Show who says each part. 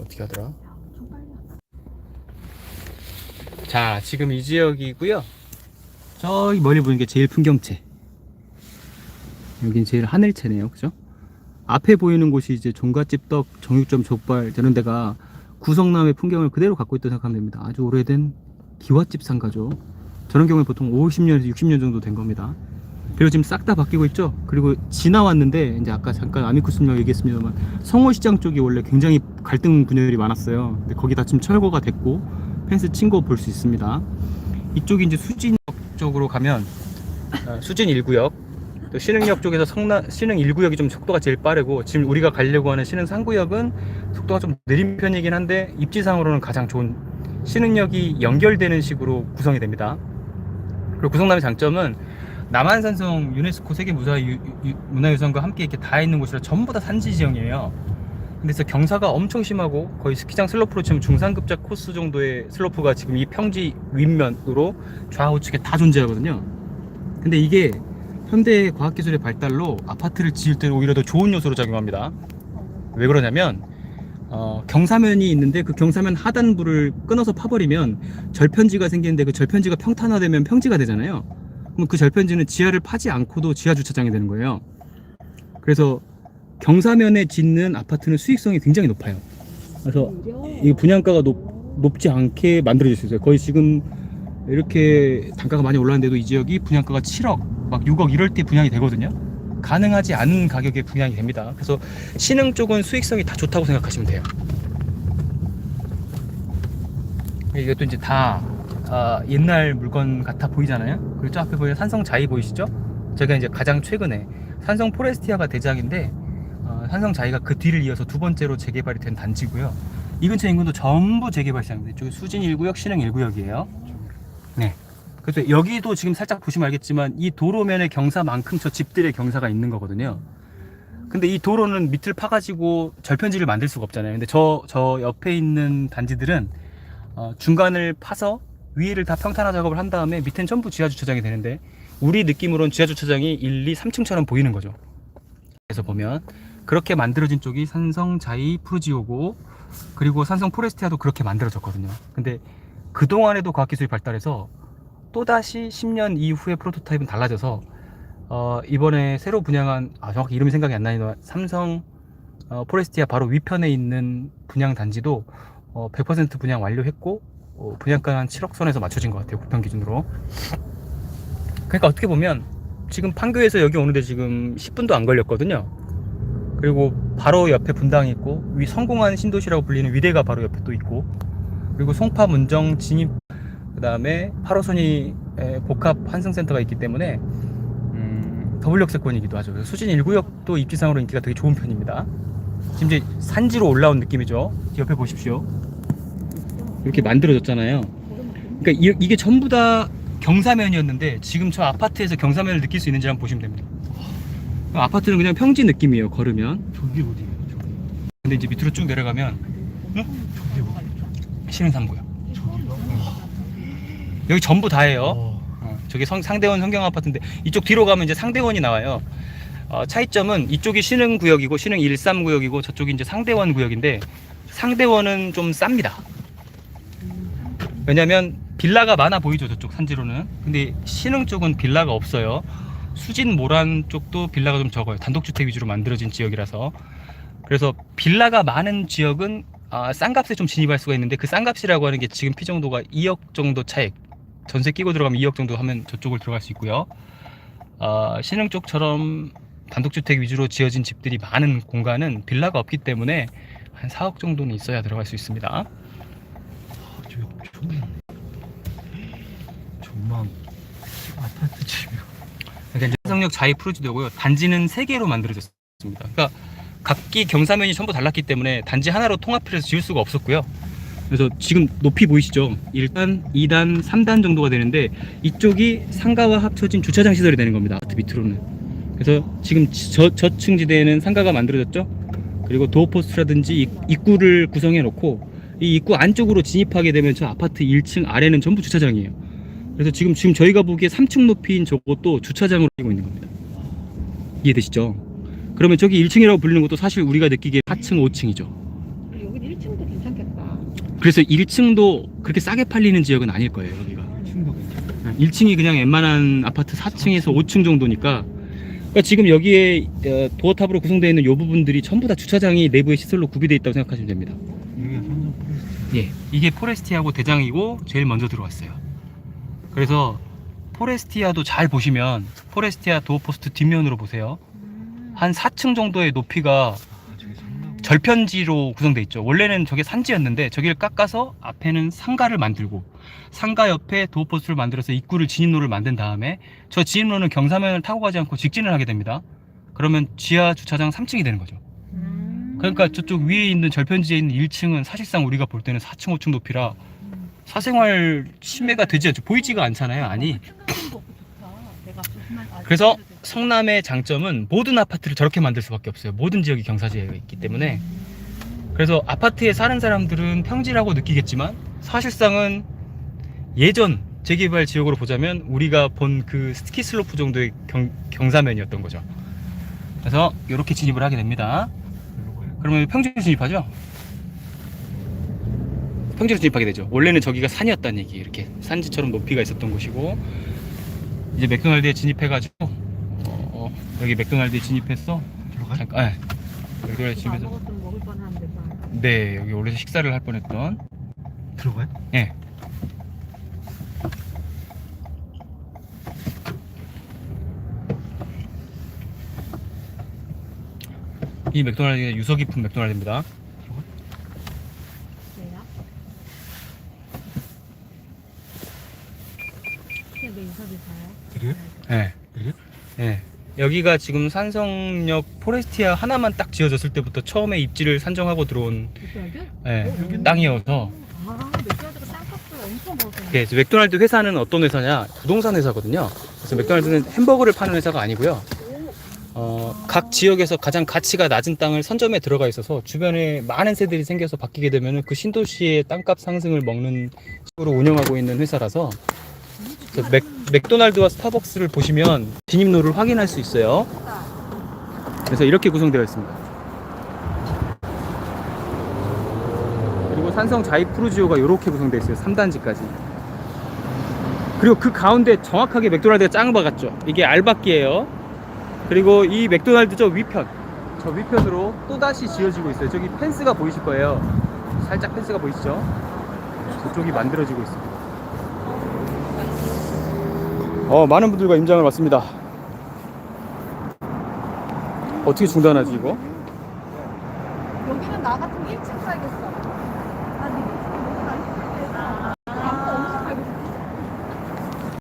Speaker 1: 어떻게 하더라? 자, 지금 이 지역이고요. 저기 멀리 보이는 게 제일 풍경채. 여긴 제일 하늘채네요. 그죠? 앞에 보이는 곳이 이제 종갓집 떡, 정육점 족발 이런 데가 구성남의 풍경을 그대로 갖고 있다고 생각하면 됩니다. 아주 오래된 기와집 상가죠. 저런 경우에 보통 50년에서 60년 정도 된 겁니다. 그리고 지금 싹 다 바뀌고 있죠. 그리고 지나왔는데 이제 아까 잠깐 아미쿠스님 얘기했습니다만 성호시장 쪽이 원래 굉장히 갈등 분열이 많았어요. 근데 거기 다 지금 철거가 됐고 펜스 친 거 볼 수 있습니다. 이쪽이 이제 수진역 쪽으로 가면 어, 수진 1구역 또 신흥역 쪽에서 성남 신흥 1구역이 좀 속도가 제일 빠르고 지금 우리가 가려고 하는 신흥 3구역은 속도가 좀 느린 편이긴 한데 입지상으로는 가장 좋은 신흥역이 연결되는 식으로 구성이 됩니다. 그리고 구성남의 장점은 남한산성 유네스코 세계 무사 유- 유- 문화유산과 함께 이렇게 다 있는 곳이라 전부 다 산지 지형이에요. 근데 그래서 경사가 엄청 심하고 거의 스키장 슬로프로 치면 중상급작 코스 정도의 슬로프가 지금 이 평지 윗면으로 좌우측에 다 존재하거든요. 근데 이게 현대 과학기술의 발달로 아파트를 지을 때 오히려 더 좋은 요소로 작용합니다. 왜 그러냐면 어, 경사면이 있는데 그 경사면 하단부를 끊어서 파버리면 절편지가 생기는데 그 절편지가 평탄화되면 평지가 되잖아요. 그럼 그 절편지는 지하를 파지 않고도 지하 주차장이 되는 거예요. 그래서 경사면에 짓는 아파트는 수익성이 굉장히 높아요. 그래서 이 분양가가 높, 높지 않게 만들어질 수 있어요. 거의 지금 이렇게 단가가 많이 올랐는데도 이 지역이 분양가가 7억, 막 6억 이럴 때 분양이 되거든요. 가능하지 않은 가격에 분양이 됩니다. 그래서 신흥 쪽은 수익성이 다 좋다고 생각하시면 돼요. 이것도 이제 다 아, 옛날 물건 같아 보이잖아요. 그리고 저 앞에 보이는 산성 자이 보이시죠? 저희가 이제 가장 최근에 산성 포레스티아가 대장인데 어, 산성 자이가 그 뒤를 이어서 두 번째로 재개발이 된 단지고요. 이 근처 인근도 전부 재개발 시장입니다. 이쪽이 수진 1구역, 신흥 1구역이에요. 네. 그래서 여기도 지금 살짝 보시면 알겠지만 이 도로면의 경사만큼 저 집들의 경사가 있는 거거든요. 근데 이 도로는 밑을 파가지고 절편지를 만들 수가 없잖아요. 근데 저, 저 옆에 있는 단지들은 어, 중간을 파서 위를 다 평탄화 작업을 한 다음에 밑엔 전부 지하 주차장이 되는데 우리 느낌으로는 지하 주차장이 1, 2, 3층처럼 보이는 거죠. 그래서 보면 그렇게 만들어진 쪽이 산성 자이 푸르지오고 그리고 산성 포레스티아도 그렇게 만들어졌거든요. 근데 그동안에도 과학기술이 발달해서 또다시 10년 이후의 프로토타입은 달라져서 어, 이번에 새로 분양한 아, 정확히 이름이 생각이 안 나지만 삼성 어, 포레스티아 바로 위편에 있는 분양 단지도 어, 100% 분양 완료했고 어, 분양가 한 7억 선에서 맞춰진 것 같아요 구평 기준으로. 그러니까 어떻게 보면 지금 판교에서 여기 오는데 지금 10분도 안 걸렸거든요. 그리고 바로 옆에 분당이 있고 위 성공한 신도시라고 불리는 위대가 바로 옆에 또 있고 그리고 송파 문정 진입 그 다음에 8호선이 복합 환승센터가 있기 때문에 음, 더블 역세권이기도 하죠. 수진 1구역도 입지상으로 인기가 되게 좋은 편입니다. 지금 이제 산지로 올라온 느낌이죠. 옆에 보십시오 이렇게 만들어졌잖아요 그러니까 이, 이게 전부 다 경사면이었는데 지금 저 아파트에서 경사면을 느낄 수 있는지 한번 보시면 됩니다 아파트는 그냥 평지 느낌이에요 걸으면
Speaker 2: 저기 어디예요? 저기.
Speaker 1: 근데 이제 밑으로 쭉 내려가면
Speaker 2: 저기 어디?
Speaker 1: 신흥 3구요
Speaker 2: 저기가?
Speaker 1: 여기 전부 다예요
Speaker 2: 어.
Speaker 1: 어, 저기 성, 상대원 성경 아파트인데 이쪽 뒤로 가면 이제 상대원이 나와요. 어, 차이점은 이쪽이 신흥 구역이고 신흥 13 구역이고 저쪽이 이제 상대원 구역인데 상대원은 좀 쌉니다. 왜냐면 빌라가 많아 보이죠 저쪽 산지로는. 근데 신흥 쪽은 빌라가 없어요. 수진 모란 쪽도 빌라가 좀 적어요. 단독주택 위주로 만들어진 지역이라서. 그래서 빌라가 많은 지역은 아, 싼 값에 좀 진입할 수가 있는데 그 싼 값이라고 하는 게 지금 피 정도가 2억 정도 차익 전세 끼고 들어가면 2억 정도 하면 저쪽을 들어갈 수 있고요. 어, 신흥 쪽처럼 단독주택 위주로 지어진 집들이 많은 공간은 빌라가 없기 때문에 한 4억 정도는 있어야 들어갈 수 있습니다. 그러니까 이제 성역 자이 프로지도고요. 단지는 세 개로 만들어졌습니다. 그러니까 각기 경사면이 전부 달랐기 때문에 단지 하나로 통합해서 지을 수가 없었고요. 그래서 지금 높이 보이시죠? 1단, 2단, 3단 정도가 되는데 이쪽이 상가와 합쳐진 주차장 시설이 되는 겁니다. 아파트 밑으로는. 그래서 지금 저, 저층 지대에는 상가가 만들어졌죠? 그리고 도어포스트라든지 입- 입구를 구성해 놓고 이 입구 안쪽으로 진입하게 되면 저 아파트 1층 아래는 전부 주차장이에요. 그래서 지금 지금 저희가 보기에 3층 높이인 저것도 주차장으로 되고 있는 겁니다. 이해되시죠? 그러면 저기 1층이라고 불리는 것도 사실 우리가 느끼기에 4층, 5층이죠.
Speaker 3: 여기 1층도
Speaker 1: 그래서 1층도 그렇게 싸게 팔리는 지역은 아닐 거예요 여기가
Speaker 2: 층도 괜찮아.
Speaker 1: 1층이 그냥 웬만한 아파트 4층에서 5층 정도니까 그러니까 지금 여기에 어, 도어탑으로 구성되어 있는 이 부분들이 전부 다 주차장이 내부의 시설로 구비되어 있다고 생각하시면 됩니다. 예, 이게 포레스티아고 대장이고 제일 먼저 들어왔어요. 그래서 포레스티아도 잘 보시면 포레스티아 도어포스트 뒷면으로 보세요. 한 4층 정도의 높이가. 절편지로 구성되어 있죠. 원래는 저게 산지였는데 저기를 깎아서 앞에는 상가를 만들고 상가 옆에 도어포스트를 만들어서 입구를 진입로를 만든 다음에 저 진입로는 경사면을 타고 가지 않고 직진을 하게 됩니다. 그러면 지하 주차장 3층이 되는 거죠. 그러니까 저쪽 위에 있는 절편지에 있는 1층은 사실상 우리가 볼 때는 4층, 5층 높이라 사생활 침해가 되지 않죠. 보이지가 않잖아요. 아니. 그래서 성남의 장점은 모든 아파트를 저렇게 만들 수밖에 없어요. 모든 지역이 경사지에 있기 때문에. 그래서 아파트에 사는 사람들은 평지라고 느끼겠지만 사실상은 예전 재개발 지역으로 보자면 우리가 본 그 스키 슬로프 정도의 경, 경사면이었던 거죠. 그래서 이렇게 진입을 하게 됩니다. 그러면 평지로 진입하죠? 평지로 진입하게 되죠. 원래는 저기가 산이었다는 얘기. 이렇게 산지처럼 높이가 있었던 곳이고 이제 맥도날드에 진입해가지고 어, 어, 여기 맥도날드에 진입했어. 잠깐. 아, 맥도날드 집에서
Speaker 3: 아무것도 먹을 뻔한데 봐.
Speaker 1: 네 여기 올해서 식사를 할 뻔했던.
Speaker 2: 들어가요?
Speaker 1: 예. 이 맥도날드가 유서 깊은 맥도날드입니다.
Speaker 3: 왜요? 인터뷰.
Speaker 2: 그래요?
Speaker 1: 예.
Speaker 2: 그래요?
Speaker 1: 예. 여기가 지금 산성역 포레스티아 하나만 딱 지어졌을 때부터 처음에 입지를 산정하고 들어온
Speaker 3: 맥도날드?
Speaker 1: 예,
Speaker 2: 여기는-
Speaker 1: 땅이어서
Speaker 3: 아, 맥도날드가 땅값을 엄청 벌었네.
Speaker 1: 예, 맥도날드 회사는 어떤 회사냐 부동산 회사거든요. 그래서 맥도날드는 햄버거를 파는 회사가 아니고요. 어, 각 지역에서 가장 가치가 낮은 땅을 선점에 들어가 있어서 주변에 많은 세들이 생겨서 바뀌게 되면 그 신도시의 땅값 상승을 먹는 식으로 운영하고 있는 회사라서 맥, 맥도날드와 스타벅스를 보시면 진입로를 확인할 수 있어요. 그래서 이렇게 구성되어 있습니다. 그리고 산성 자이프루지오가 이렇게 구성되어 있어요. 3단지까지. 그리고 그 가운데 정확하게 맥도날드가 짱을 박았죠. 이게 알바끼예요. 그리고 이 맥도날드 저 위편, 저 위편으로 또 다시 지어지고 있어요. 저기 펜스가 보이실 거예요. 살짝 펜스가 보이시죠? 저쪽이 만들어지고 있습니다. 어, 많은 분들과 임장을 왔습니다. 어떻게 중단하지 이거?
Speaker 3: 여기는 나 같으면 1층 가야겠어.